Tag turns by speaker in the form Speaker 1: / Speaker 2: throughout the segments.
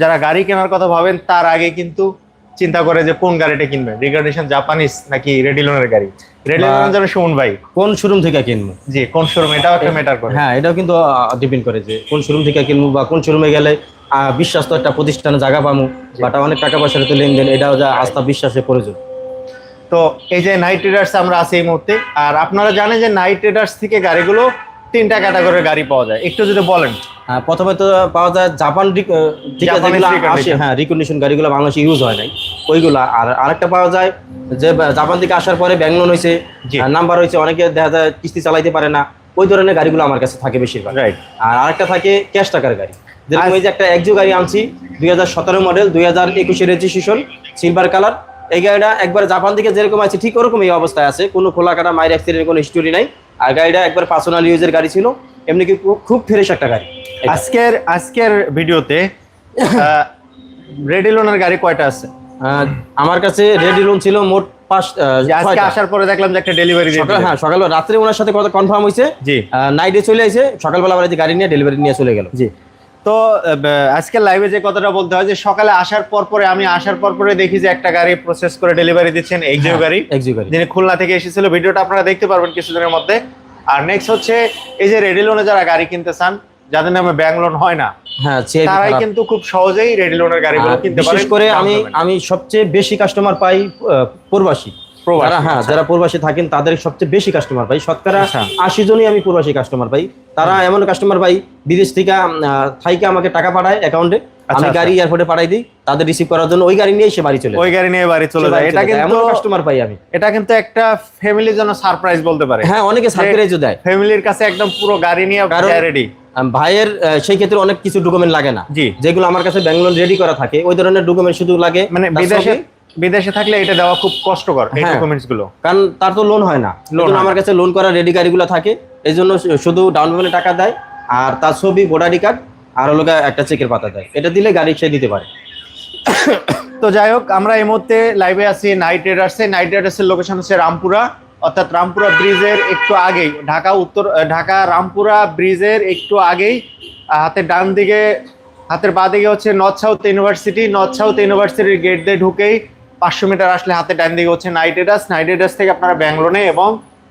Speaker 1: যারা গাড়ি কেনার কথা ভাবেন তার আগে কিন্তু চিন্তা করে যে কোন গাড়িটা কিনবে। রিগার্ডেশন জাপানিজ নাকি রেডিলনের গাড়ি? রেডিলনের জন্য সুমন ভাই?
Speaker 2: কোন শোরুম থেকে কিনবো?
Speaker 1: জি কোন শোরুম এটাও একটা ম্যাটার করে।
Speaker 2: হ্যাঁ এটাও কিন্তু ডিপেন্ড করে যে কোন শোরুম থেকে কিনবো বা কোন শোরুমে গেলে আহ, বিশ্বস্ত একটা প্রতিষ্ঠানে জায়গা পাবো বাট অনেক টাকা পয়সার তো লেনদেন এটাও যা আস্থা বিশ্বাসে প্রয়োজন।
Speaker 1: তো এই যে নাইট রাইডার্স আমরা আছি এই মুহূর্তে। আর আপনারা জানেন যে নাইট রাইডার্স থেকে গাড়িগুলো তিনটা ক্যাটাগরির গাড়ি পাওয়া যায়। একটু যদি বলেন।
Speaker 2: হ্যাঁ, প্রথমে তো পাওয়া যায় জাপান। আসে হ্যাঁ রিকন্ডিশন গাড়িগুলো বাংলাদেশে ইউজ হয় নাই। ওইগুলা আর আরেকটা পাওয়া যায় যে জাপান থেকে আসার পরে ব্যাঙ্গলোর হয়েছে নাম্বার হয়েছে অনেকে দেখা যায় কিস্তি চালাইতে পারে না। ওই ধরনের গাড়িগুলো আমার কাছে থাকে বেশিরভাগ।
Speaker 1: রাইট
Speaker 2: আর আরেকটা থাকে ক্যাশ টাকার গাড়ি। যেরকম এই যে একটা একজো গাড়ি আনছি দুই হাজার সতেরো মডেল দুই হাজার একুশে রেজিস্ট্রেশন সিলভার কালার এই গাড়িটা একবার জাপান থেকে যেরকম আছে ঠিক ওরকম এই অবস্থায় আছে কোনো খোলা কাটা মায়ের অ্যাক্সিডেন্ট কোনো হিস্টোরি নাই। আর গাড়িটা একবার পার্সোনাল ইউজের গাড়ি ছিল এমনি কি খুব- ফ্রেশ একটা গাড়ি।
Speaker 1: আজকের আজকের ভিডিওতে রেডিলনের গাড়ি কয়টা আছে?
Speaker 2: আমার কাছে রেডি লোন ছিল মোট পাঁচ
Speaker 1: আজকে আসার পরে দেখলাম যে একটা ডেলিভারি
Speaker 2: সকাল হ্যাঁ সকালবেলা রাত্রে ওনার সাথে কথা কনফার্ম হয়েছে
Speaker 1: জি।
Speaker 2: নাইটে চলে আসে সকালবেলা আবার যে গাড়ি নিয়ে ডেলিভারি নিয়ে চলে গেল।
Speaker 1: জি। তো আজকে লাইভে যে কথাটা বলতে হয় যে সকালে আসার পর পরে আমি আসার পর পরে দেখি যে একটা গাড়ি প্রসেস করে ডেলিভারি দিচ্ছেন এক্সিও গাড়ি
Speaker 2: এক্সিউ গাড়ি।
Speaker 1: যিনি খুলনা থেকে এসেছিল। ভিডিওটা আপনারা দেখতে পারবেন কিছুদিনের মধ্যে। আর নেক্সট হচ্ছে এই যে রেডি লোনে যারা গাড়ি কিনতে চান যাদের নামে ব্যাংক লোন হয় না
Speaker 2: হ্যাঁ
Speaker 1: তারাই কিন্তু খুব সহজেই রেডি লোনের গাড়িগুলো কিনতে
Speaker 2: বিশেষ করে আমি আমি সবচেয়ে বেশি কাস্টমার পাই প্রবাসী, যারা হ্যাঁ
Speaker 1: আচ্ছা।
Speaker 2: যারা প্রবাসী থাকেন তাদের সবচেয়ে বেশি কাস্টমার পাই। শতকরা
Speaker 1: আচ্ছা।
Speaker 2: আশি জনই আমি প্রবাসী কাস্টমার পাই। তারা এমন কাস্টমার পাই বিদেশ থেকে থাইকে আমাকে টাকা পাঠায় অ্যাকাউন্টে আমি
Speaker 1: আচ্ছা।
Speaker 2: গাড়ি এয়ারপোর্টে পাঠাই দিই তাদের রিসিভ করার জন্য ওই গাড়ি নিয়ে সে বাড়ি চলে
Speaker 1: ওই গাড়ি নিয়ে বাড়ি চলে যায়। এটা কিন্তু
Speaker 2: এমন কাস্টমার পাই আমি।
Speaker 1: এটা কিন্তু একটা ফ্যামিলির জন্য সারপ্রাইজ বলতে পারে।
Speaker 2: হ্যাঁ অনেকে সার্প্রাইজও দেয়।
Speaker 1: ফ্যামিলির কাছে একদম পুরো গাড়ি নিয়ে রেডি
Speaker 2: ভাইয়ের সেই ক্ষেত্রে অনেক কিছু ডকুমেন্ট লাগে না। যেগুলো আমার কাছে ব্যাঙ্গালোর রেডি করা থাকে ওই ধরনের ডকুমেন্ট শুধু লাগে
Speaker 1: মানে বিদেশে বিদেশে থাকলে এটা দেওয়া খুব কষ্টকর এই
Speaker 2: হ্যাঁ।
Speaker 1: ডকুমেন্টসগুলো।
Speaker 2: কারণ তার তো লোন হয় না। লোন আমার কাছে লোন করা রেডি গাড়িগুলো থাকে। এই জন্য শুধু ডাউন পেমেন্টে টাকা দেয় আর তার ছবি ভোটার কার্ড আর হলো একটা চেকের পাতা দেয়। এটা দিলে গাড়ি সে দিতে পারে।
Speaker 1: তো যাই হোক আমরা এই মুহূর্তে লাইভে আছি নাইট রাইডার্সে নাইট রাইডার্সের লোকেশন হচ্ছে রামপুরা। অর্থাৎ রামপুরা ব্রিজের একটু আগেই ঢাকা উত্তর ঢাকা রামপুরা ব্রিজের একটু আগেই হাতের ডান দিকে হাতের বাঁ দিকে হচ্ছে north south university north south ইউনিভার্সিটির গেট দিয়ে ঢুকেই পাঁচশো মিটার আসলে হাতে টাইম দিকে হচ্ছে নাইট রাইডার্স নাইট রাইডার্স থেকে আপনারা ব্যাঙ্গলোনে এবং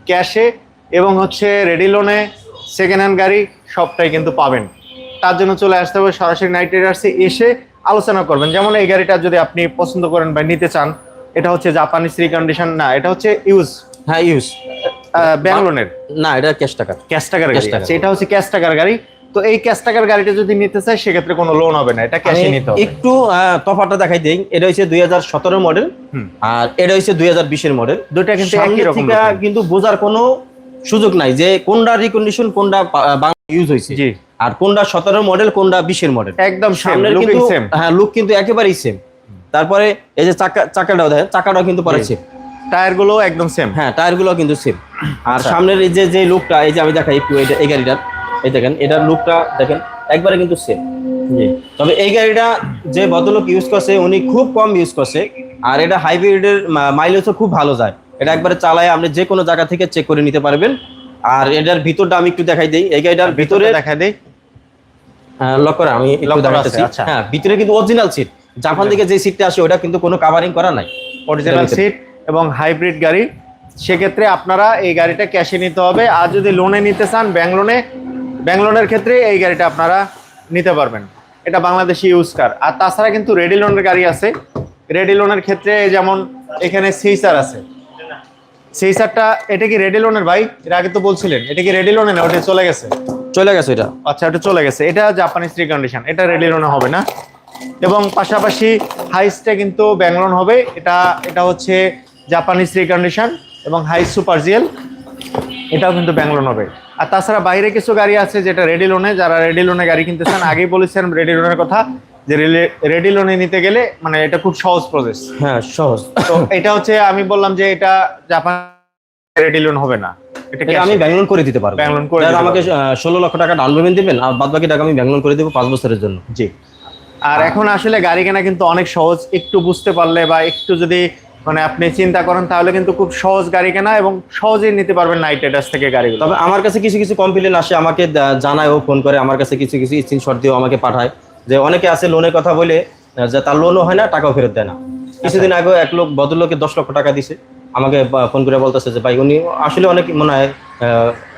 Speaker 1: ক্যাশে এবং হচ্ছে রেডি লোনে সেকেন্ড হ্যান্ড গাড়ি সবটাই কিন্তু পাবেন। তার জন্য চলে আসতে হবে সরাসরি নাইট রাইডার্সে এসে আলোচনা করবেন। যেমন এই গাড়িটা যদি আপনি পছন্দ করেন বা নিতে চান এটা হচ্ছে জাপানিজ রিকন্ডিশন না এটা হচ্ছে ইউজ
Speaker 2: হ্যাঁ ইউজ
Speaker 1: ব্যাঙ্গলোনের
Speaker 2: না এটা ক্যাশ টাকা
Speaker 1: ক্যাশ টাকার গাড়ি।
Speaker 2: টাকার।
Speaker 1: আচ্ছা, এটা হচ্ছে ক্যাশ টাকার গাড়ি। তো এই ক্যাশ টাকার গাড়িটা যদি নিতে চাই সেক্ষেত্রে কোনো লোন হবে না। এটা ক্যাশে নিতে হবে।
Speaker 2: একটু আহ, তফাৎটা দেখাই দিই। এটা হচ্ছে দুই হাজার সতেরো মডেল আর এটা হচ্ছে দুই হাজার বিশের মডেল
Speaker 1: দুইটা কিন্তু একই রকম
Speaker 2: কিন্তু বোঝার কোনো সুযোগ নাই যে কোনটা রিকন্ডিশন কোনটা ইউজ হয়েছে
Speaker 1: জি।
Speaker 2: আর কোনটা সতেরো মডেল কোনটা বিশের মডেল
Speaker 1: একদম সেম
Speaker 2: সামনের কিন্তু হ্যাঁ লুক কিন্তু একেবারেই সেম তারপরে এই যে চাকা চাকাটাও দেখেন চাকাটাও কিন্তু পরে সেম
Speaker 1: টায়ারগুলো একদম সেম
Speaker 2: হ্যাঁ টায়ারগুলো কিন্তু সেম আর
Speaker 1: আচ্ছা।
Speaker 2: সামনের এই যে যে লুকটা এই যে আমি দেখাই একটু এই গাড়িটার। এই দেখেন এটার লুকটা দেখেন একবারে কিন্তু সেম
Speaker 1: জি।
Speaker 2: তবে এই গাড়িটা যে ভদ্রলোক ইউজ করছে উনি খুব কম ইউজ করছে আর এটা হাইব্রিডের মাইলেজও খুব ভালো যায়। এটা একবারে চালায় আপনি যে কোনো জায়গা থেকে চেক করে নিতে পারবেন। আর এটার ভিতরটা আমি একটু দেখাই দিই। এই গাড়িটার ভিতরে
Speaker 1: ভিতরে দেখা দেই।
Speaker 2: লক করা আমি দেখাচ্ছি
Speaker 1: আচ্ছা।
Speaker 2: হ্যাঁ ভিতরে কিন্তু অরিজিনাল সিট জাপান থেকে যে সিটটা আসে ওটা কিন্তু কোনো কাভারিং করা নাই।
Speaker 1: অরিজিনাল সিট এবং হাইব্রিড গাড়ি। সেক্ষেত্রে আপনারা এই গাড়িটা ক্যাশে নিতে হবে। আর যদি লোনে নিতে চান ব্যাংক লোনে ব্যাংক লোনের ক্ষেত্রে এই গাড়িটা আপনারা নিতে পারবেন। এটা বাংলাদেশি ইউজ কার আর তাছাড়া কিন্তু রেডি লোনের গাড়ি আছে। রেডি লোনের ক্ষেত্রে যেমন এখানে সেইসার আছে। সেইসারটা এটা কি রেডি লোনের ভাই? এর আগে তো বলছিলেন। এটা কি রেডি লোনে না? ওটা চলে গেছে?
Speaker 2: চলে গেছে এটা।
Speaker 1: আচ্ছা ওটা চলে গেছে। এটা জাপানিজ রিকন্ডিশন এটা রেডি লোনে হবে না। এবং পাশাপাশি হাইসটা কিন্তু ব্যাংলোন হবে। এটা এটা হচ্ছে জাপানিজ রিকন্ডিশন এবং হাইস সুপার জিএল এটাও কিন্তু ব্যাঙ্গলোন হবে। আর তাছাড়া বাইরে কিছু গাড়ি আছে যেটা রেডি লোনে যারা রেডি লোনে গাড়ি কিনতে চান আগেই বলেছেন রেডি লোনের কথা যে রেডি লোনে নিতে গেলে মানে এটা খুব সহজ প্রসেস
Speaker 2: হ্যাঁ সহজ।
Speaker 1: তো এটা হচ্ছে আমি বললাম যে এটা জাপান রেডি লোন হবে না।
Speaker 2: আমি ব্যাংলোন করে দিতে পারব।
Speaker 1: ব্যাংক লোন করে
Speaker 2: আমাকে ষোলো লক্ষ টাকা ডাউন পেমেন্ট দিবেন আর বাদ বাকি টাকা আমি ব্যাংলোন করে দেবো পাঁচ বছরের জন্য।
Speaker 1: জি। আর এখন আসলে গাড়ি কেনা কিন্তু অনেক সহজ একটু বুঝতে পারলে বা একটু যদি মানে আপনি চিন্তা করেন তাহলে কিন্তু খুব সহজ গাড়ি কেনা এবং সহজেই নিতে পারবেন নাইট রাইডার্স থেকে গাড়িগুলো।
Speaker 2: তবে আমার কাছে কিছু কিছু কমপ্লেন আসে আমাকে জানায় ও ফোন করে আমার কাছে কিছু কিছু স্ক্রিনশট দিয়েও আমাকে পাঠায় যে অনেকে আছে লোনের কথা বলে যে তার লোনও হয় না টাকাও ফেরত দেয় না। কিছুদিন আগে এক লোক ভদ্রলোকে দশ লক্ষ টাকা দিছে আমাকে ফোন করে বলতেছে যে ভাই উনি আসলে অনেক মনে হয়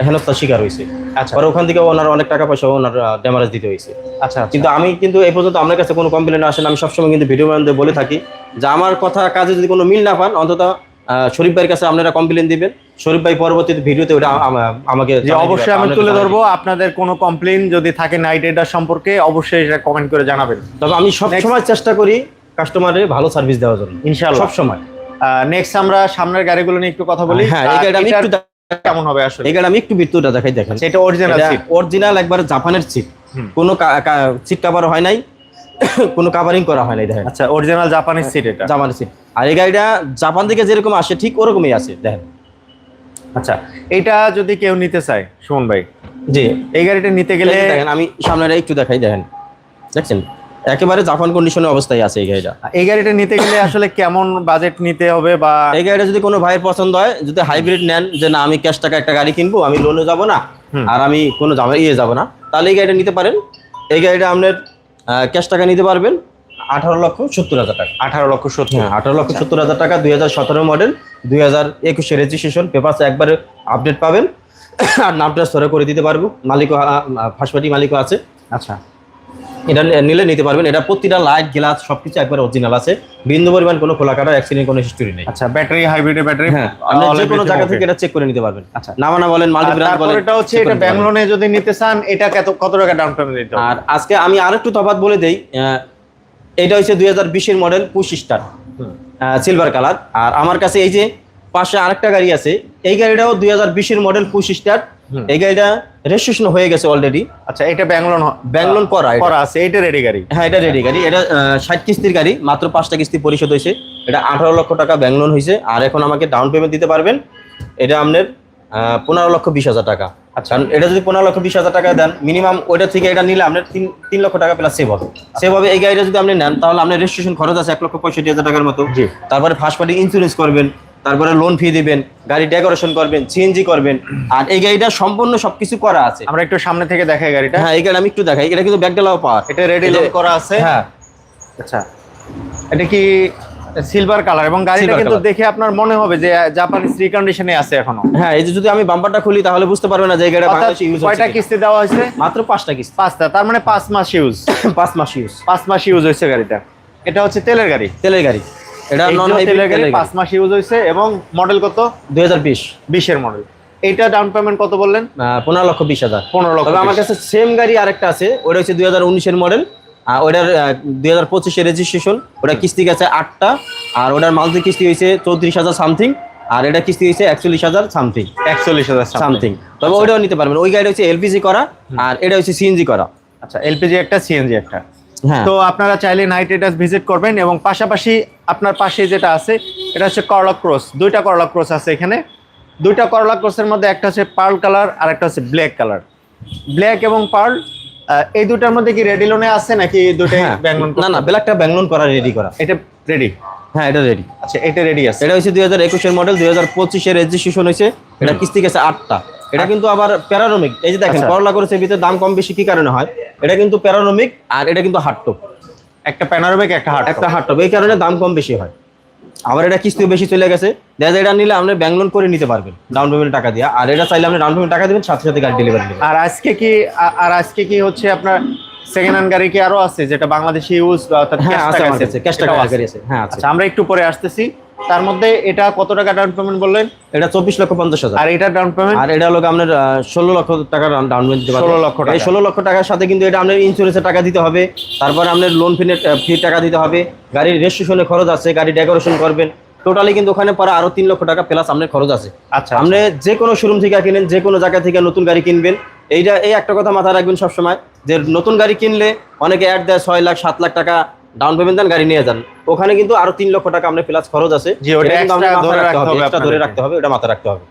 Speaker 2: হেনস্থার শিকার হয়েছে
Speaker 1: আচ্ছা।
Speaker 2: ওখান থেকে ওনার অনেক টাকা পয়সা ওনার ড্যামারেজ দিতে হয়েছে
Speaker 1: আচ্ছা
Speaker 2: কিন্তু আমি কিন্তু এই পর্যন্ত আপনার কাছে কোনো কমপ্লেন আসেন আমি সবসময় কিন্তু ভিডিও বলে থাকি। যে আমার কথা কাজে যদি কোনো মিল না পান অন্তত শরীফ ভাইয়ের কাছে আপনারা কমপ্লেন দিবেন। শরীফ ভাই পরবর্তীতে ভিডিওতে ওটা আমাকে
Speaker 1: যে অবশ্যই আমি তুলে ধরবো আপনাদের কোনো কমপ্লেন যদি থাকে নাইট রাইডার সম্পর্কে অবশ্যই এটা কমেন্ট করে জানাবেন।
Speaker 2: তবে আমি সব সময় চেষ্টা করি কাস্টমারের ভালো সার্ভিস দেওয়ার জন্য।
Speaker 1: ইনশাআল্লাহ।
Speaker 2: সব সময়।
Speaker 1: নেক্সট আমরা সামনের গাড়িগুলো নিয়ে একটু কথা বলি।
Speaker 2: হ্যাঁ এই গাড়িটা আমি একটু
Speaker 1: কেমন হবে আসলে?
Speaker 2: এই গাড়ি আমি একটু বিদ্যুৎটা দেখাই দেখেন।
Speaker 1: সেটা অরিজিনাল সিট
Speaker 2: অরিজিনাল একবার জাপানের সিট
Speaker 1: হুম।
Speaker 2: কোনো সিট কাভার হয় নাই। কোনো কাভারিং করা হয় নাই দেখেন।
Speaker 1: আচ্ছা অরিজিনাল জাপানিজ সিট এটা।
Speaker 2: জাপানের সিট আর এই গাড়িটা জাপান থেকে যেরকম আসে ঠিক ওরকমই আছে দেখেন।
Speaker 1: আচ্ছা এটা যদি কেউ নিতে চায় সুমন ভাই
Speaker 2: জি।
Speaker 1: এই গাড়িটা নিতে গেলে
Speaker 2: দেখেন আমি সামনে একটু দেখাই দেখেন। দেখছেন? একেবারে জাপান কন্ডিশনের অবস্থায় আছে এই গাড়িটা।
Speaker 1: এই গাড়িটা নিতে গেলে আসলে কেমন বাজেট নিতে হবে বা
Speaker 2: এই গাড়িটা যদি কোনো ভাইয়ের পছন্দ হয় যদি হাইব্রিড নেন যে না আমি ক্যাশ টাকা একটা গাড়ি কিনবো আমি লোনে যাব না আর আমি কোনো জামা ইয়ে যাব না তাহলে এই গাড়িটা নিতে পারেন। এই গাড়িটা আপনার ক্যাশ টাকা নিতে পারবেন? আঠারো লক্ষ সত্তর হাজার টাকা।
Speaker 1: আঠারো লক্ষ সত্তর।
Speaker 2: হ্যাঁ আঠারো লক্ষ সত্তর হাজার টাকা দুই হাজার সতেরো মডেল দুই হাজার একুশে রেজিস্ট্রেশন পেপার একবারে আপডেট পাবেন। আর নামটা সরে করে দিতে পারব। মালিক ফার্স্টপার্টি মালিক আছে।
Speaker 1: আচ্ছা।
Speaker 2: এটা নিলে নিতে পারবেন। এটা প্রতিটা লাইট গ্লাস সবকিছু একবার অরিজিনাল আছে। বিন্দু পরিমাণ কোনো খোলা কাটা অ্যাক্সিডেন্ট কোনো হিস্টোরি নেই।
Speaker 1: আচ্ছা ব্যাটারি হাইব্রিড ব্যাটারি
Speaker 2: হ্যাঁ আপনি যে কোনো জায়গা থেকে এটা চেক করে নিতে পারবেন।
Speaker 1: আচ্ছা।
Speaker 2: নামা না বলেন মাল্টি ব্র্যান্ড বলেন
Speaker 1: এটা হচ্ছে এটা ব্যাঙ্গলোনে যদি নিতে চান এটা কত কত টাকা ডাউন পেমেন্ট দিতে হবে?
Speaker 2: আর আজকে আমি আরেকটু তফাৎ বলে দেই এটা হচ্ছে দুই হাজার বিশের model push star silver colour আর আমার কাছে এই যে পাশে আরেকটা গাড়ি আছে। এই গাড়িটাও দুই হাজার বিশের মডেল পুশ স্টার এই গাড়িটা রেজিস্ট্রেশন হয়ে গেছে অলরেডি
Speaker 1: আচ্ছা এটা ব্যাঙ্গলোন
Speaker 2: ব্যাঙ্গলোর করা
Speaker 1: করা আছে এটা রেডি গাড়ি।
Speaker 2: হ্যাঁ এটা রেডি গাড়ি। এটা ষাট কিস্তির গাড়ি মাত্র পাঁচটা কিস্তি পরিশোধ হয়েছে। এটা আঠারো লক্ষ টাকা ব্যাংক লোন হয়েছে। আর এখন আমাকে ডাউন পেমেন্ট দিতে পারবেন। এটা আপনার পনেরো লক্ষ বিশ হাজার টাকা।
Speaker 1: আচ্ছা।
Speaker 2: এটা যদি পনেরো লক্ষ বিশ হাজার টাকা দেন মিনিমাম ওইটা থেকে এটা নিলে আপনার তিন তিন লক্ষ টাকা প্লাস সেভ হবে। সেভ হবে এই গাড়িটা যদি আপনি নেন তাহলে আপনার রেজিস্ট্রেশন খরচ আছে এক লক্ষ পঁয়ষট্টি হাজার টাকার মতো। তারপরে ফার্স্ট পার্টি ইন্স্যুরেন্স করবেন। তারপরে লোন ফি দিবেন গাড়ি ডেকোরেশন করবেন সিএনজি করবেন আর এই গাড়িটা সম্পূর্ণ সবকিছু করা আছে।
Speaker 1: আমরা একটু সামনে থেকে দেখাই গাড়িটা।
Speaker 2: হ্যাঁ এই গাড়ি আমি একটু দেখাই এটা কিন্তু ব্যাকডালাও পাওয়ার
Speaker 1: এটা রেডি লোড করা আছে।
Speaker 2: হ্যাঁ।
Speaker 1: আচ্ছা এটা কি সিলভার কালার এবং গাড়িটা কিন্তু দেখে আপনার মনে হবে যে জাপানিজ রিকন্ডিশনে আছে এখনও।
Speaker 2: হ্যাঁ এই যে যদি আমি বাম্পারটা খুলি তাহলে বুঝতে পারবে না যে এই গাড়িটা বাংলাদেশে ইউজ
Speaker 1: কয়টা কিস্তি দেওয়া হয়েছে?
Speaker 2: মাত্র পাঁচটা কিস্তি।
Speaker 1: পাঁচটা তার মানে পাঁচ মাস ইউজ
Speaker 2: পাঁচ মাস ইউজ
Speaker 1: পাঁচ মাস ইউজ হয়েছে গাড়িটা। এটা হচ্ছে তেলের গাড়ি।
Speaker 2: তেলের গাড়ি। এটা নন
Speaker 1: গাড়ি পাঁচ মাস ইউজ হয়েছে এবং মডেল কত?
Speaker 2: দুই হাজার বিশ।
Speaker 1: বিশের মডেল এইটা ডাউন পেমেন্ট কত বললেন?
Speaker 2: পনেরো লক্ষ বিশ হাজার।
Speaker 1: পনেরো লক্ষ
Speaker 2: তবে আমার কাছে সেম গাড়ি আরেকটা আছে ওটা হচ্ছে দুই হাজার উনিশের মডেল আর ওটার দুই হাজার পঁচিশের রেজিস্ট্রেশন ওটা কিস্তি গেছে আটটা আর ওটার মান্থলি কিস্তি হয়েছে চৌত্রিশ হাজার সামথিং আর এটা কিস্তি হয়েছে একচল্লিশ হাজার সামথিং
Speaker 1: একচল্লিশ হাজার।
Speaker 2: সামথিং তবে ওইটাও নিতে পারবেন। ওই গাড়ি হচ্ছে এলপিজি করা আর এটা হচ্ছে সিএনজি করা।
Speaker 1: আচ্ছা এলপিজি একটা সিএনজি একটা। তো আপনারা চাইলে নাইট রাইডার্স ভিজিট করবেন এবং পাশাপাশি আপনার পাশে যেটা আছে এটা হচ্ছে করলা ক্রস দুইটা করলা ক্রস আছে এখানে। দুইটা করলা ক্রসের মধ্যে একটা হচ্ছে পার্ল কালার আর একটা হচ্ছে ব্ল্যাক কালার ব্ল্যাক এবং পার্ল এই দুটার মধ্যে কি রেডি লোনে আছে নাকি দুটাই
Speaker 2: হ্যাঁ।
Speaker 1: ব্যাঙ্গলোন
Speaker 2: না না ব্ল্যাকটা ব্যাংলোন করা রেডি করা।
Speaker 1: এটা রেডি
Speaker 2: হ্যাঁ এটা রেডি
Speaker 1: আচ্ছা এটা রেডি আছে।
Speaker 2: এটা হচ্ছে দুই হাজার একুশের মডেল দুই হাজার পঁচিশের রেজিস্ট্রেশন হয়েছে এটা কিস্তি গেছে আটটা। এটা কিন্তু আবার প্যারানোমিক এই যে দেখেন
Speaker 1: আচ্ছা।
Speaker 2: করলা করেছে ভিতরে দাম কম বেশি কি কারণে হয়? এটা কিন্তু প্যারানোমিক আর এটা কিন্তু হাটটপ
Speaker 1: একটা প্যারানোমিক একটা হাট
Speaker 2: একটা হাটটপ এই কারণে দাম কম বেশি হয়। আবার এটা কিস্তিও বেশি চলে গেছে। দেখা যায় এটা নিলে আপনি ব্যাংক লোন করে নিতে পারবেন ডাউন পেমেন্ট টাকা দিয়ে। আর এটা চাইলে আপনি ডাউন পেমেন্ট টাকা দেবেন সাথে সাথে গাড়ি ডেলিভারি
Speaker 1: আর আজকে কি আর আজকে কি হচ্ছে আপনার সেকেন্ড হ্যান্ড গাড়ি কি আরও আছে যেটা বাংলাদেশে ইউজ অর্থাৎ
Speaker 2: হ্যাঁ আছে আমার কাছে ক্যাশ টাকা গাড়ি আছে। হ্যাঁ
Speaker 1: আচ্ছা আমরা একটু পরে আসতেছি। তার মধ্যে এটা কত টাকা ডাউন পেমেন্ট বললেন?
Speaker 2: এটা চব্বিশ লক্ষ পঞ্চাশ হাজার।
Speaker 1: আর এটা ডাউন পেমেন্ট
Speaker 2: আর এটা হলো আপনার ষোলো লক্ষ টাকা ডাউন পেমেন্ট দিতে
Speaker 1: 16 লক্ষ টাকা।
Speaker 2: ষোলো লক্ষ টাকার সাথে কিন্তু এটা আপনার ইন্স্যুরেন্সের টাকা দিতে হবে। তারপর আপনার লোন ফিনের ফি টাকা দিতে হবে। গাড়ির রেজিস্ট্রেশনের খরচ আছে গাড়ি ডেকোরেশন করবেন। টোটালি কিন্তু ওখানে পরে আরও তিন লক্ষ টাকা প্লাস আপনার খরচ আছে।
Speaker 1: আচ্ছা
Speaker 2: আপনি যে কোনো শোরুম থেকে কিনেন যে কোনো জায়গা থেকে নতুন গাড়ি কিনবেন। এইটা এই একটা কথা মাথায় রাখবেন সবসময় যে নতুন গাড়ি কিনলে অনেকে অ্যাড দেয় ছয় লাখ সাত লাখ টাকা ডাউন পেমেন্ট দেন গাড়ি নিয়ে যান। ওখানে কিন্তু আরও তিন লক্ষ টাকা আপনার প্লাস খরচ আছে।
Speaker 1: ওটা ধরে
Speaker 2: রাখতে হবে এটা মাথায় রাখতে হবে।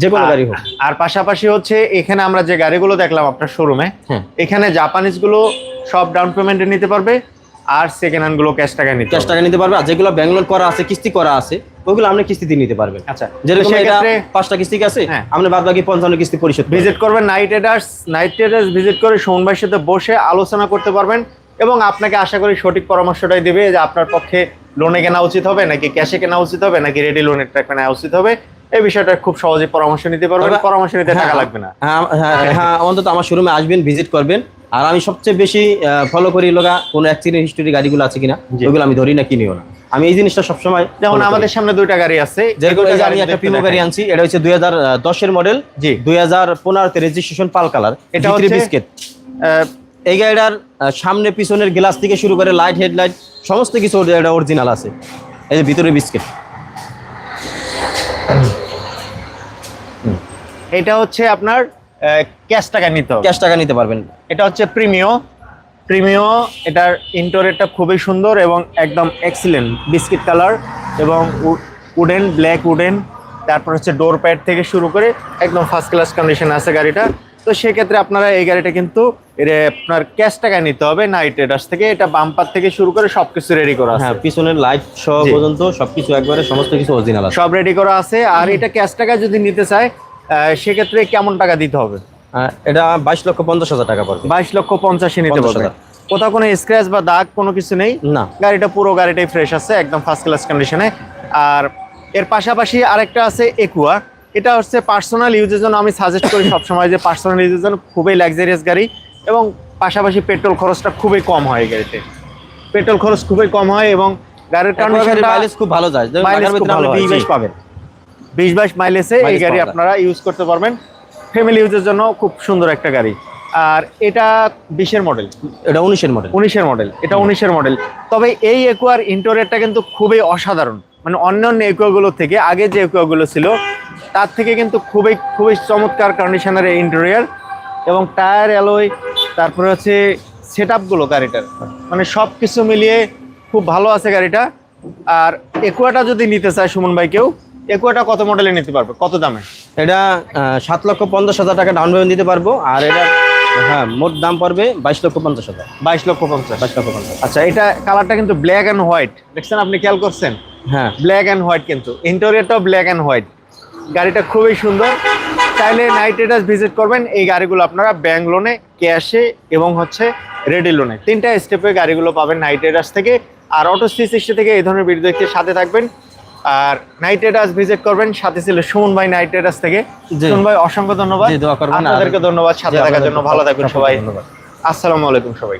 Speaker 2: যে কোনো গাড়ি হোক।
Speaker 1: আর পাশাপাশি হচ্ছে এখানে আমরা যে গাড়িগুলো দেখলাম আপনার শোরুমে
Speaker 2: হ্যাঁ।
Speaker 1: এখানে জাপানিজগুলো সব ডাউন পেমেন্টে নিতে পারবে আর সেকেন্ড হ্যান্ডগুলো ক্যাশ টাকায় নিতে
Speaker 2: ক্যাশ টাকা নিতে পারবে আর যেগুলো ব্যাংক লোন করা আছে কিস্তি করা আছে ওইগুলো আপনি কিস্তিতে নিতে পারবেন।
Speaker 1: আচ্ছা
Speaker 2: যেরকম এটা পাঁচটা কিস্তি আছে
Speaker 1: হ্যাঁ।
Speaker 2: আপনি বাদ বাকি পঞ্চান্ন কিস্তি পরিশোধ
Speaker 1: ভিজিট করবেন night riders night riders visit করে সোহন ভাইয়ের সাথে বসে আলোচনা করতে পারবেন এবং আপনাকে আশা করি সঠিক পরামর্শটাই দিবে যে আপনার পক্ষে লোনে কেনা উচিত হবে নাকি ক্যাশে কেনা উচিত হবে নাকি রেডি লোনের টাকা নেওয়া উচিত হবে। এই বিষয়টা খুব সহজে পরামর্শ নিতে পারবেন পরামর্শ নিতে টাকা
Speaker 2: হ্যাঁ,
Speaker 1: লাগবে না।
Speaker 2: হ্যাঁ হ্যাঁ, হ্যাঁ অন্তত আমার শোরুমে আসবেন ভিজিট করবেন। আর আমি সবচেয়ে বেশি ফলো করি লগা কোনো অ্যাক্সিডেন্ট হিস্টোরি গাড়িগুলো আছে কিনা
Speaker 1: জি।
Speaker 2: ওইগুলো আমি ধরি না কিনিও না। আমি এই জিনিসটা সবসময়
Speaker 1: যেমন আমাদের সামনে দুইটা গাড়ি আছে
Speaker 2: যেরকম এই যে আমি একটা প্রিমো গাড়ি আনছি এটা হচ্ছে দুই হাজার দশের মডেল
Speaker 1: জি।
Speaker 2: দুই হাজার পনেরোতে রেজিস্ট্রেশন পাল কালার
Speaker 1: এটা হচ্ছে-
Speaker 2: বিস্কিট এই গাড়িটার সামনে পিছনের গ্লাস থেকে শুরু করে লাইট হেডলাইট সমস্ত কিছু এটা অরিজিনাল আছে। এই যে ভিতরে বিস্কিট
Speaker 1: এটা হচ্ছে আপনার ক্যাশ টাকা নিতে হবে।
Speaker 2: ক্যাশ টাকা নিতে পারবেন।
Speaker 1: এটা হচ্ছে প্রিমিও প্রিমিও এটার ইন্টোরেটটা খুবই সুন্দর এবং একদম এক্সিলেন্ট বিস্কিট কালার এবং উডেন ব্ল্যাক উডেন তারপর হচ্ছে ডোর প্যাড থেকে শুরু করে একদম ফার্স্ট ক্লাস কন্ডিশন আছে গাড়িটা। তো সেক্ষেত্রে আপনারা এই গাড়িটা কিন্তু এর আপনার ক্যাশ টাকা নিতে হবে নাইট ট্রেডার্স থেকে। এটা বাম্পার থেকে শুরু করে সবকিছু রেডি করা আছে।
Speaker 2: হ্যাঁ পিছনের লাইট সহ। পর্যন্ত সবকিছু একবারে সমস্ত কিছু অরিজিনাল আছে।
Speaker 1: সব রেডি করা আছে। আর এটা ক্যাশ টাকা যদি নিতে চায় সেক্ষেত্রে কেমন টাকা দিতে হবে?
Speaker 2: এটা বাইশ লক্ষ পঞ্চাশ হাজার টাকা পড়বে।
Speaker 1: বাইশ লক্ষ পঞ্চাশে নিতে পারবে। কোথাও কোনো স্ক্র্যাচ বা দাগ কোনো কিছু নেই?
Speaker 2: না।
Speaker 1: গাড়িটা পুরো গাড়িটাই ফ্রেশ আছে একদম ফার্স্ট ক্লাস কন্ডিশনে আর এর পাশাপাশি আরেকটা আছে একুয়া এটা হচ্ছে পার্সোনাল ইউজের জন্য আমি সাজেস্ট করি সবসময় যে পার্সোনাল ইউজের জন্য খুবই লাক্সারিয়াস গাড়ি এবং পাশাপাশি পেট্রোল খরচটা খুবই কম হয় এই গাড়িতে। পেট্রোল খরচ খুবই কম হয় এবং গাড়ির
Speaker 2: মাইলেজ খুব ভালো যায়। যেমন
Speaker 1: খুব ভালো
Speaker 2: আপনি 20
Speaker 1: জি।
Speaker 2: 22 পাবেন।
Speaker 1: বিশ বাইশ মাইলেজে এই গাড়ি আপনারা ইউজ করতে পারবেন। ফ্যামিলি ইউজের জন্য খুব সুন্দর একটা গাড়ি। আর এটা বিশের মডেল
Speaker 2: এটা উনিশের মডেল
Speaker 1: উনিশের মডেল এটা উনিশের মডেল তবে এই একুয়ার ইন্টোরিয়ারটা কিন্তু খুবই অসাধারণ। মানে অন্যান্য একুয়াগুলো থেকে আগে যে একুয়াগুলো ছিল তার থেকে কিন্তু খুবই খুবই চমৎকার কন্ডিশনের এই ইন্টেরিয়ার এবং টায়ার অ্যালয় তারপরে হচ্ছে সেট আপগুলো গাড়িটার। মানে সব কিছু মিলিয়ে খুব ভালো আছে গাড়িটা। আর একুয়াটা যদি নিতে চায় সুমন ভাই কেউ একুয়াটা কত মডেলে নিতে পারবে? কত দামে?
Speaker 2: এটা সাত লক্ষ পঞ্চাশ হাজার টাকা ডাউন পেমেন্ট দিতে পারব। আর এটা হ্যাঁ মোট দাম পড়বে বাইশ লক্ষ পঞ্চাশ হাজার।
Speaker 1: বাইশ লক্ষ পঞ্চাশ।
Speaker 2: বাইশ লক্ষ পঞ্চাশ।
Speaker 1: আচ্ছা এটা কালারটা কিন্তু ব্ল্যাক অ্যান্ড হোয়াইট দেখছেন আপনি খেয়াল করছেন?
Speaker 2: হ্যাঁ।
Speaker 1: ব্ল্যাক অ্যান্ড হোয়াইট কিন্তু। ইন্টেরিয়রটাও ব্ল্যাক অ্যান্ড হোয়াইট গাড়িটা খুবই সুন্দর। চাইলে নাইট রাইডার্স ভিজিট করবেন। এই গাড়িগুলো আপনারা ব্যাংক লোনে ক্যাশে এবং হচ্ছে রেডি লোনে তিনটা স্টেপে গাড়িগুলো পাবেন নাইট রাইডার্স থেকে। আর অটো সি সিক্সটি থেকে এই ধরনের ভিডিও দেখতে সাথে থাকবেন। আর নাইট রাইডার্স ভিজিট করবেন সাথে ছিল সুমন ভাই নাইট রাইডার্স থেকে। সুমন ভাই অসংখ্য ধন্যবাদ। আপনাদেরকে ধন্যবাদ সাথে থাকার জন্য ভালো থাকবেন সবাই।
Speaker 2: ধন্যবাদ।
Speaker 1: আসসালামু আলাইকুম সবাই